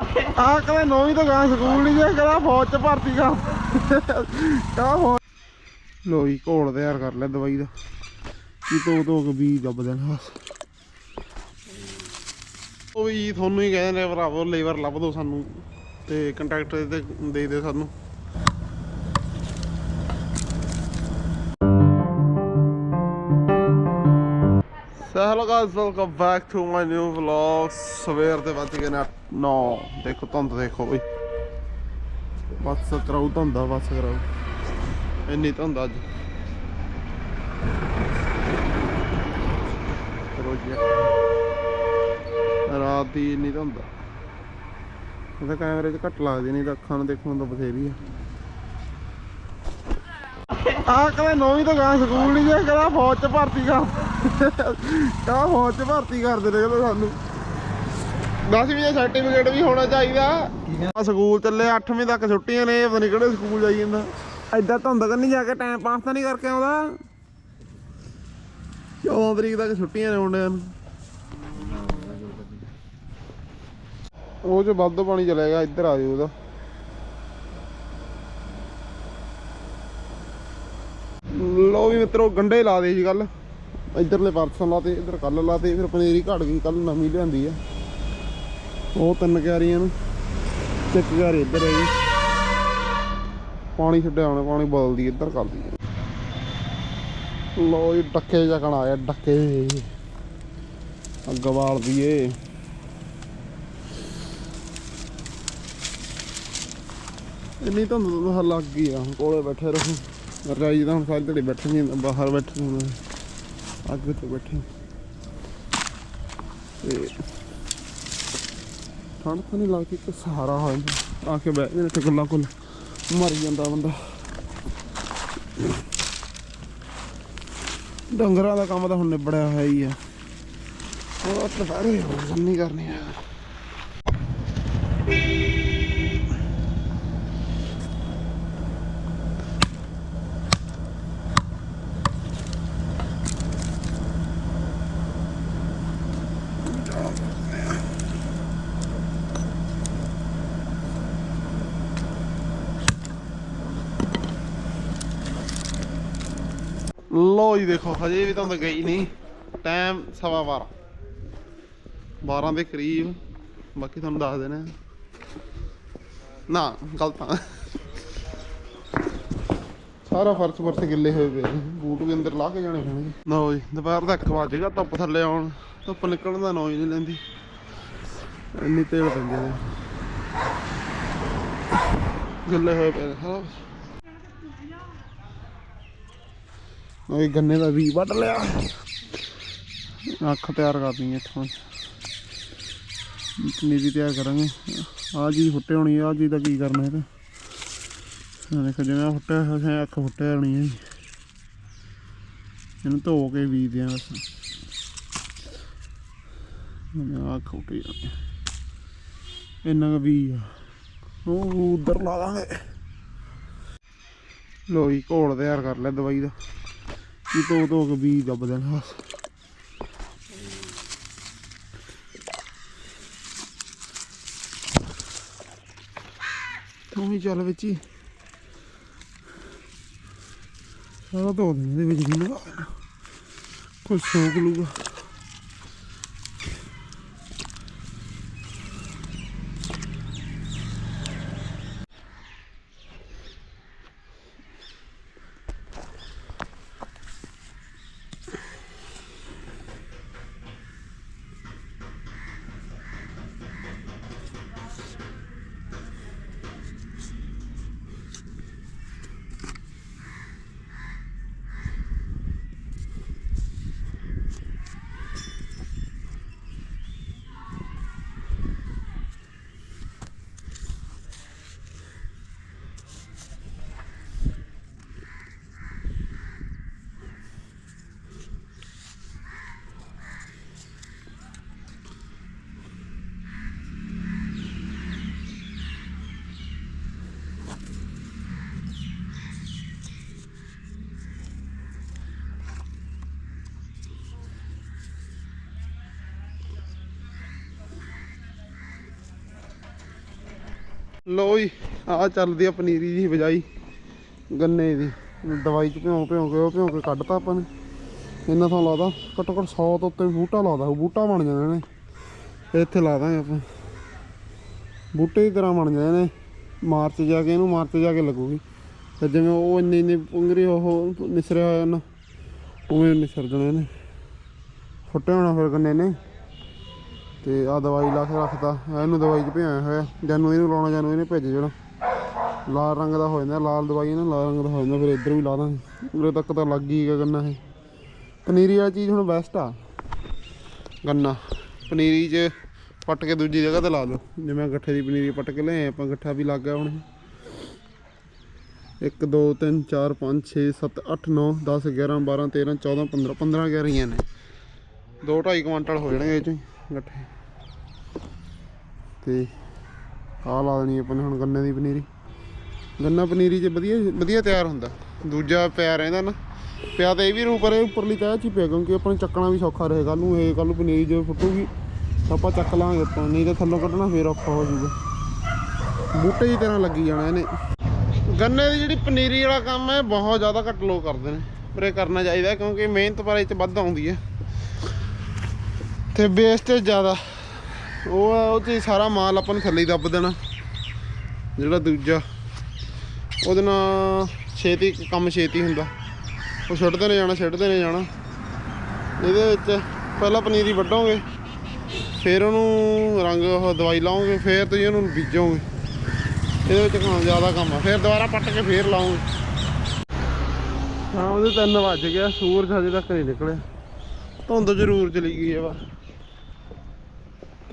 ਆ ਕਹਿੰਦਾ ਨੌਵੀਂ ਤੋਂ ਗਾਂ ਸਕੂਲ ਨਹੀਂ ਗਿਆ, ਕਹਿੰਦਾ ਫੌਜ ਚ ਭਰਤੀ ਕਰ। ਕਾ ਫੌਜ ਲੋ ਘੋਲ ਤਿਆਰ ਕਰ ਲਿਆ ਦਵਾਈ ਦਾ। ਕੀ ਤੋ ਤੋ ਕੇ ਬੀਜ ਦੱਬ ਦੇਣਾ। ਬਸ ਉਹ ਵੀ ਤੁਹਾਨੂੰ ਹੀ ਕਹਿੰਦੇ ਨੇ ਭਰਾਵੋ, ਲੇਬਰ ਲੱਭ ਦੋ ਸਾਨੂੰ ਤੇ ਕੰਟੈਕਟ ਤੇ ਦੇ ਦਿਓ ਸਾਨੂੰ। Guys welcome back to my new vlog ਸਵੇਰ ਦੇ ਵੱਜ ਗਏ ਨੇ 9 ਦੇਖੋ ਧੁੰਦ ਦੇਖੋ ਬਈ ਬਸ ਕਰਾਉ ਧੁੰਦਾ ਬਸ ਕਰਾਉ ਇੰਨੀ ਧੁੰਦ ਅੱਜ ਚਲੋ ਰਾਤ ਦੀ ਇੰਨੀ ਧੁੰਦ ਆ ਉਹਦਾ ਕੈਮਰੇ 'ਚ ਘੱਟ ਲੱਗਦੀ ਨਹੀਂ ਤਾਂ ਅੱਖਾਂ ਨੂੰ ਦੇਖਣ ਨੂੰ ਬਥੇਰੀ ਆ ਆ ਕਹਿੰਦਾ ਨੌਵੀਂ ਤੋਂ ਗਾਂ ਸਕੂਲ ਨਹੀਂ ਗਿਆ ਕਹਿੰਦਾ ਫੌਜ ਚ ਭਰਤੀ ਕਰ ਕਹਿੰਦਾ ਫੌਜ ਚ ਭਰਤੀ ਕਰਦੇ ਨੇ ਕਹਿੰਦਾ ਸਾਨੂੰ। 10ਵੀਂ ਦਾ ਸਰਟੀਫਿਕੇਟ ਵੀ ਹੋਣਾ ਚਾਹੀਦਾ। ਆ ਸਕੂਲ ਚੱਲੇ 8ਵੀਂ ਤੱਕ ਛੁੱਟੀਆਂ ਨੇ ਪਤਾ ਨਹੀਂ ਕਿਹੜੇ ਸਕੂਲ ਜਾਈ ਜਾਂਦਾ। ਐਦਾਂ ਧੁੰਦ ਕਰਨੀ ਜਾ ਕੇ ਟਾਈਮ ਪਾਸ ਤਾਂ ਨਹੀਂ ਕਰਕੇ ਆਉਂਦਾ। 14 ਤਰੀਕ ਤੱਕ ਛੁੱਟੀਆਂ ਨੇ ਮੁੰਡਿਆਂ ਨੂੰ। ਉਹ ਚ ਵੱਧ ਪਾਣੀ ਚਲੇਗਾ ਇੱਧਰ ਆ ਜਾਓ ਉਹਦਾ। ਲੋ ਵੀ ਮਿੱਤਰੋ ਗੰਡੇ ਲਾ ਦੇ ਜੀ ਕੱਲ ਇੱਧਰਲੇ ਪਰਸੋਂ ਲਾਤੇ, ਇੱਧਰ ਕੱਲ ਲਾਤੇ, ਫਿਰ ਪਨੀਰੀ ਘੜ ਗਈ ਕੱਲ ਨਵੀਂ ਲਿਆਂਦੀ ਆ। ਉਹ ਤਿੰਨ ਕਿਆਰੀਆਂ ਨੂੰ, ਇੱਕ ਕਿਆਰੀ ਇੱਧਰ ਹੈਗੀ ਪਾਣੀ ਛੱਡਿਆ ਹੁਣ ਪਾਣੀ ਬਦਲਦੀ ਇੱਧਰ ਕਰਦੀ ਆ। ਲੋ ਜੀ, ਡੱਕੇ ਜਕਣ ਆਇਆ, ਡੱਕੇ। ਅੱਗ ਵਾਲ ਦੀਏ ਇੰਨੀ ਤਾਂ ਲੱਗ ਗਈ ਆ ਕੋਲੇ ਬੈਠੇ ਰਹੋ। ਰਾਈ ਤਾਂ ਹੁਣ ਸਾਰੀ ਘੜੀ ਬੈਠੇ ਬਾਹਰ ਬੈਠੇ ਹੁਣ ਅੱਗ ਤੇ ਬੈਠੇ ਤੇ ਠੰਡ ਤਾਂ ਨਹੀਂ ਲੱਗਦੀ ਕਿ ਸਹਾਰਾ ਹੋ ਜਾਂਦਾ ਆ ਕੇ ਬਹਿ ਜਾਂਦੇ ਤੇ ਗੱਲਾਂ ਕੋਲ ਮਰ ਜਾਂਦਾ ਬੰਦਾ। ਡੰਗਰਾਂ ਦਾ ਕੰਮ ਤਾਂ ਹੁਣ ਨਿਬੜਿਆ ਹੋਇਆ ਹੀ ਆ। ਉਹ ਦੁਪਹਿਰੇ ਹੋ ਨਹੀਂ ਕਰਨੀ ਆ। ਲੋ ਜੀ ਦੇਖੋ ਹਜੇ ਵੀ ਤਾਂ ਗਈ ਨਹੀਂ। ਟਾਈਮ ਸਵਾ 12 12 ਦੇ ਕਰੀਬ। ਬਾਕੀ ਤੁਹਾਨੂੰ ਦੱਸ ਦੇਣਾ। ਨਾ, ਗਲਤ ਸਾਰਾ ਫਰਸ਼ ਫਰਸ਼ ਗਿੱਲੇ ਹੋਏ ਪਏ ਨੇ। ਬੂਟ ਵੀ ਅੰਦਰ ਲਾ ਕੇ ਜਾਣੇ ਪੈਣਗੇ ਲਓ ਜੀ, ਦੁਪਹਿਰ ਦਾ 1 ਵਜੇਗਾ ਧੁੱਪ ਥੱਲੇ ਆਉਣ। ਧੁੱਪ ਨਿਕਲਣ ਦਾ ਨੌ ਨਹੀਂ ਲੈਂਦੀ। ਇੰਨੀ ਤੇਜ਼ ਪੈਂਦੀ ਨੇ ਗਿੱਲੇ ਹੋਏ ਪਏ ਨੇ। ਸਾਰਾ ਉਹ ਗੰਨੇ ਦਾ ਵੀ ਵੱਢ ਲਿਆ। ਅੱਖ ਤਿਆਰ ਕਰਨੀ ਹੈ ਇੱਥੋਂ। ਪਨੀਰੀ ਤਿਆਰ ਕਰਾਂਗੇ। ਆਹ ਜੀ ਫੁੱਟੇ ਹੋਣੀ ਆਹ ਜੀ ਦਾ ਕੀ ਕਰਨਾ ਇਹਦਾ। ਦੇਖੋ ਜਿਵੇਂ ਆਹ ਫੁੱਟਿਆ ਹੋਇਆ ਅੱਖ ਫੁੱਟਿਆ ਹੋਣੀ ਹੈ ਇਹਨੂੰ ਧੋ ਕੇ ਬੀਜਦੇ ਆ ਬਸ। ਆਹ ਅੱਖ ਫੁੱਟੀ ਜਾਣੀ ਇੰਨਾ ਕੁ ਬੀਜ ਆ। ਉਹ ਉਧਰ ਲਾ ਦਾਂਗੇ। ਲੋ ਘੋਲ ਤਿਆਰ ਕਰ ਲਿਆ ਦਵਾਈ ਦਾ। ਕੀ ਤੋ ਤੋ ਕੇ ਬੀਜ ਦੱਬ ਦੇਣਾ ਤੂੰ ਹੀ ਚੱਲ ਵਿੱਚ ਹੀ। ਸਾਰਾ ਧੋ ਦੇਣਾ ਵਿੱਚ ਵੀ ਨਾ ਸੋਕ ਲੂਗਾ। ਲੋ ਜੀ ਆ ਚੱਲਦੀ ਆ ਪਨੀਰੀ ਦੀ ਬਜਾਈ, ਗੰਨੇ ਦੀ। ਦਵਾਈ ਚ ਭਿਉਂ ਭਿਉਂ ਕੇ, ਉਹ ਭਿਉਂ ਕੇ ਕੱਢਤਾ ਆਪਾਂ ਨੇ। ਇਹਨਾਂ ਤੋਂ ਲਾਦਾ ਘੱਟੋ ਘੱਟ 100 ਤੋਂ ਉੱਤੇ ਬੂਟਾ ਲਾਦਾ ਉਹ ਬੂਟਾ ਬਣ ਜਾਣਾ ਨੇ। ਇੱਥੇ ਲਾ ਦਾਂਗੇ ਆਪਾਂ। ਬੂਟੇ ਦੀ ਤਰ੍ਹਾਂ ਬਣ ਜਾਣੇ ਨੇ। ਮਾਰਚ ਜਾ ਕੇ, ਇਹਨੂੰ ਮਾਰਚ ਜਾ ਕੇ ਲੱਗੂਗੀ। ਤੇ ਜਿਵੇਂ ਉਹ ਇੰਨੇ ਇੰਨੇ ਪੁੰਗਰੇ ਉਹ ਨਿਸਰਿਆ ਹੋਇਆ ਨਾ, ਉਵੇਂ ਨਿਸਰ ਜਾਣੇ ਨੇ। ਫੁੱਟਿਆ ਹੋਣਾ ਫਿਰ ਗੰਨੇ ਨੇ। ਤੇ ਆ ਦਵਾਈ ਲਾ ਕੇ ਰੱਖਦਾ ਇਹਨੂੰ ਦਵਾਈ 'ਚ ਭਿਆਇਆ ਹੋਇਆ। ਜਾਨੂੰ ਇਹਨੂੰ ਲਾਉਣਾ ਜਾਨੂੰ ਇਹਨੇ ਭੇਜ ਜਿਹੜਾ। ਲਾਲ ਰੰਗ ਦਾ ਹੋ ਜਾਂਦਾ, ਲਾਲ ਦਵਾਈ ਨਾ, ਲਾਲ ਰੰਗ ਦਾ ਹੋ ਜਾਂਦਾ, ਫਿਰ ਇੱਧਰ ਵੀ ਲਾ ਦਾਂਗੇ। ਉਰੇ ਤੱਕ ਤਾਂ ਲੱਗ ਹੀ ਗਿਆ ਗੰਨਾ ਇਹ। ਪਨੀਰੀ ਵਾਲੀ ਚੀਜ਼ ਹੁਣ ਬੈਸਟ ਆ। ਗੰਨਾ। ਪਨੀਰੀ 'ਚ ਪੱਟ ਕੇ ਦੂਜੀ ਜਗ੍ਹਾ ਤੇ ਲਾ ਲਓ ਜਿਵੇਂ ਗੱਠੇ ਦੀ ਪਨੀਰੀ ਪੱਟ ਕੇ ਲਿਆਏ, ਆਪਾਂ ਗੱਠਾ ਵੀ ਲੱਗ ਗਿਆ ਹੁਣ 1 2 3 4 5 6 7 8 9 10 11 12 13 14 15 15 11 ਨੇ ਦੋ ਢਾਈ ਕੁਆਂਟਲ ਹੋ ਜਾਣਗੇ ਇਹ ਚੋਂ ਗੱਠੇ। ਤੇ ਆਹ ਲਾ ਦੇਣੀ ਆਪਾਂ ਨੇ ਹੁਣ ਗੰਨੇ ਦੀ ਪਨੀਰੀ। ਗੰਨਾ ਪਨੀਰੀ 'ਚ ਵਧੀਆ ਵਧੀਆ ਤਿਆਰ ਹੁੰਦਾ। ਦੂਜਾ ਪਿਆ ਰਹਿੰਦਾ ਨਾ। ਪਿਆ ਤਾਂ ਇਹ ਵੀ ਰੂ ਪਰ ਉੱਪਰਲੀ ਤਹਿ 'ਚ ਹੀ ਪਿਆ, ਕਿਉਂਕਿ ਆਪਾਂ ਨੂੰ ਚੱਕਣਾ ਵੀ ਸੌਖਾ ਰਹੇ। ਕੱਲ ਨੂੰ ਇਹ ਕੱਲ ਨੂੰ ਪਨੀਰੀ ਜਦੋਂ ਫੁੱਟੂਗੀ, ਤਾਂ ਆਪਾਂ ਚੱਕ ਲਾਂਗੇ ਆਪਾਂ। ਨਹੀਂ ਤਾਂ ਥੱਲੋਂ ਕੱਢਣਾ ਫੇਰ ਔਖਾ ਹੋ ਜਾਊਗਾ। ਬੂਟੇ ਦੀ ਤਰ੍ਹਾਂ ਲੱਗੀ ਜਾਣਾ ਇਹਨੇ। ਗੰਨੇ ਦੀ ਜਿਹੜੀ ਪਨੀਰੀ ਵਾਲਾ ਕੰਮ ਹੈ, ਬਹੁਤ ਜ਼ਿਆਦਾ ਘੱਟ ਲੋਕ ਕਰਦੇ ਨੇ। ਪਰ ਇਹ ਕਰਨਾ ਚਾਹੀਦਾ, ਕਿਉਂਕਿ ਮਿਹਨਤ ਪਰ ਇਹ 'ਚ ਵੱਧ ਆਉਂਦੀ ਹੈ। ਤੇ ਵੇਸਟੇਜ ਜ਼ਿਆਦਾ। ਉਹ ਆ, ਉਹ 'ਚ ਸਾਰਾ ਮਾਲ ਆਪਾਂ ਨੂੰ ਥੱਲੇ ਹੀ ਦੱਬ ਦੇਣਾ। ਜਿਹੜਾ ਦੂਜਾ। ਉਹਦੇ ਨਾਲ ਛੇਤੀ ਕੰਮ ਛੇਤੀ ਹੁੰਦਾ। ਉਹ ਛੱਡਦੇ ਨੇ ਜਾਣਾ ਛੱਡਦੇ ਨੇ ਜਾਣਾ। ਇਹਦੇ ਵਿੱਚ ਪਹਿਲਾਂ ਪਨੀਰੀ ਵੱਢੋਗੇ। ਫਿਰ ਉਹਨੂੰ ਰੰਗ ਉਹ ਦਵਾਈ ਲਾਓਗੇ ਫਿਰ ਤੁਸੀਂ ਉਹਨੂੰ ਬੀਜੋਗੇ। ਇਹਦੇ ਵਿੱਚ ਕੰਮ ਜ਼ਿਆਦਾ ਕੰਮ ਆ। ਫਿਰ ਦੁਬਾਰਾ ਪੱਟ ਕੇ ਫਿਰ ਲਾਓਗੇ ਹਾਂ ਉਹਦੇ 3 ਵੱਜ ਗਿਆ ਸੂਰਜ ਹਜੇ ਤੱਕ ਨਹੀਂ ਨਿਕਲਿਆ। ਧੁੰਦ ਜ਼ਰੂਰ ਚਲੀ ਗਈ ਹੈ ਵਾ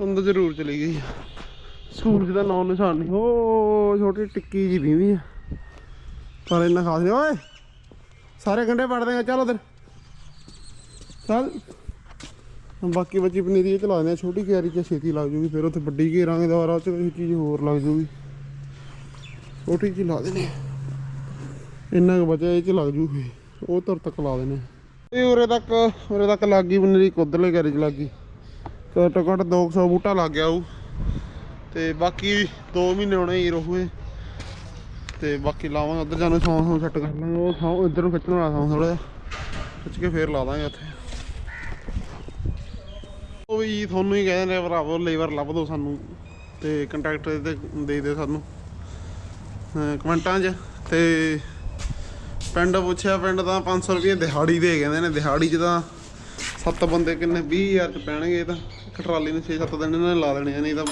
ਧੁੰਦ ਜ਼ਰੂਰ ਚਲੀ ਗਈ ਆ। ਸੂਰਜ ਦਾ ਨੌ ਨਿਸ਼ਾਨ ਨਹੀਂ ਉਹ ਛੋਟੀ ਟਿੱਕੀ ਜੀ ਵੀ ਵੀ ਆ। ਪਰ ਇੰਨਾ ਖਾਸ ਨਹੀਂ ਓਏ, ਸਾਰੇ ਗੰਡੇ ਪੜ ਦੇਗਾ। ਚੱਲ ਉਧਰ। ਚੱਲ। ਬਾਕੀ ਬੱਚੀ ਪਨੀਰੀ ਇਹ ਚ ਲਾ ਦਿੰਦੇ ਆ। ਛੋਟੀ ਕਿਆਰੀ ਚ ਛੇਤੀ ਲੱਗ ਜੂਗੀ। ਫਿਰ ਉੱਥੇ ਵੱਡੀ ਘੇਰਾਂਗੇ ਦੁਬਾਰਾ। ਉਹ ਕੋਈ ਚੀਜ਼ ਹੋਰ ਲੱਗ ਜੂਗੀ। ਛੋਟੀ ਚ ਲਾ ਦੇਣੀ ਇੰਨਾ ਕੁ ਬਚਿਆ ਇਹ ਚ ਲੱਗ ਜੂਗੀ। ਉਹ ਤੁਰ ਤੱਕ ਲਾ ਦੇਣੇ ਇਹ ਉਰੇ ਤੱਕ ਉਰੇ ਤੱਕ ਲੱਗ ਗਈ। ਪਨੀਰੀ ਕੁੱਧਰਲੇ ਘਰੇ ਚ ਲੱਗ ਗਈ। ਘੱਟੋ ਘੱਟ 200 ਬੂਟਾ ਲੱਗ ਗਿਆ ਉਹ ਤੇ ਬਾਕੀ 2 ਮਹੀਨੇ ਹੋਣੇ ਹੀ ਰਹੂਏ। ਤੇ ਬਾਕੀ ਲਾਵਾਂਗੇ, ਉਧਰ ਜਾਨੂੰ ਸੌਂ ਸੌਂ ਸੈੱਟ ਕਰ ਲਾਂਗੇ। ਉਹ ਸੌਂ, ਇੱਧਰ ਨੂੰ ਖਿੱਚਣ ਵਾਲਾ ਸੌਂ ਥੋੜਾ ਜਿਹਾ। ਖਿੱਚ ਕੇ ਫੇਰ ਲਾ ਦਾਂਗੇ ਉੱਥੇ। ਉਹ ਵੀ ਤੁਹਾਨੂੰ ਹੀ ਕਹਿੰਦੇ ਨੇ ਭਰਾਵੋ, ਲੇਬਰ ਲੱਭ ਦਿਓ ਸਾਨੂੰ। ਤੇ ਕੰਟੈਕਟ ਤੇ ਦੇ ਦਿਓ ਸਾਨੂੰ। ਕਮੈਂਟਾਂ 'ਚ। ਤੇ ਪਿੰਡ ਪੁੱਛਿਆ, ਪਿੰਡ ਤਾਂ 500 ਰੁਪਏ ਦਿਹਾੜੀ ਦੇ ਕਹਿੰਦੇ ਨੇ। ਦਿਹਾੜੀ 'ਚ ਤਾਂ ਸੱਤ ਬੰਦੇ ਕਿੰਨੇ? 20000 ਚ ਪੈਣਗੇ ਤਾਂ। ਇੱਕ ਟਰਾਲੀ ਨੂੰ 6-7 ਦਿਨ ਇਹਨਾਂ ਨੇ ਲਾ ਦੇਣੇ ਆ, ਨਹੀਂ ਤਾਂ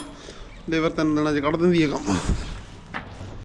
ਲੇਬਰ ਤਿੰਨ ਦਿਨਾਂ 'ਚ ਕੱਢ ਦਿੰਦੀ ਹੈ ਕੰਮ।